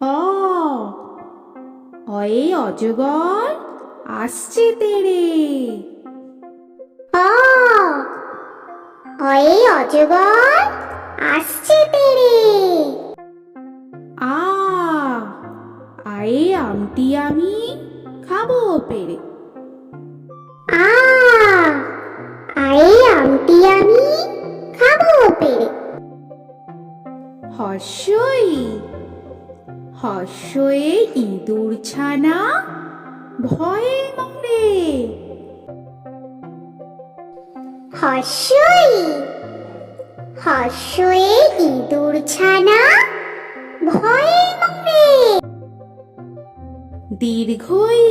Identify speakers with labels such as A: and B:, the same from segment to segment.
A: অ অয়ে অজগর, আসছে তেরে।
B: অ অয়ে অজগর, আসছে তেরে।
A: আ আয়ে আমটি আমি খাব পেরে।
B: আ আয়ে আমটি আমি খাব পেরে।
A: হর্ষই হর্ষয়ে ইঁদুর ছানা ভয়ে মরে।
B: হর্ষই হর্ষয়ে ইঁদুর ছানা ভয়ে মরে।
A: দীর্ঘই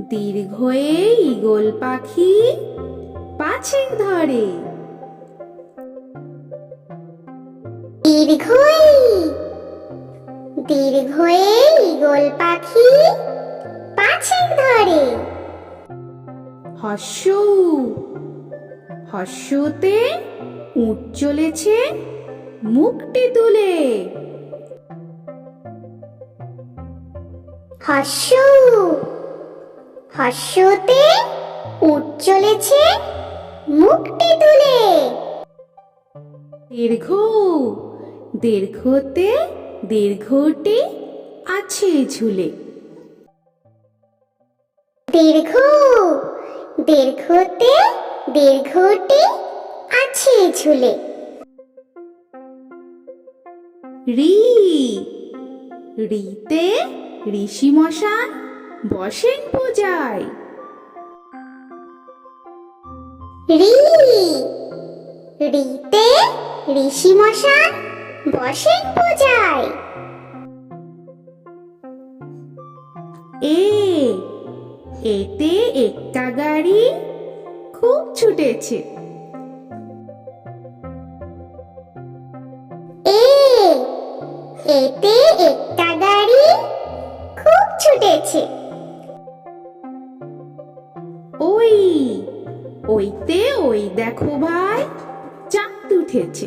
A: দীর্ঘয়ে ইগল পাখি পাছে ধরে।
B: দীর্ঘই দীর্ঘয়ে ইগল পাখি পাছে ধরে।
A: হর্ষ হর্ষতে উঠ চলেছে মুখটি তুলে।
B: হর্ষ হর্ষতে উঠ চলেছে মুখটি তুলে।
A: দীর্ঘ দীর্ঘতে দীর্ঘটি আছে ঝুলে।
B: দীর্ঘ দীর্ঘতে দীর্ঘটি আছে ঝুলে।
A: রি রিতে ঋষি মশান বসেন পূজায়।
B: রি রিতে ঋষি মশান বসেন পূজায়
A: এ এতে একটা গাড়ি খুব ছুটেছে।
B: এ এতে একটা গাড়ি খুব ছুটেছে।
A: ওই ওইতে ওই দেখো ভাই চাঁদ উঠেছে।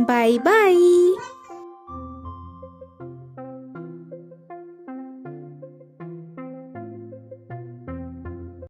A: Bye bye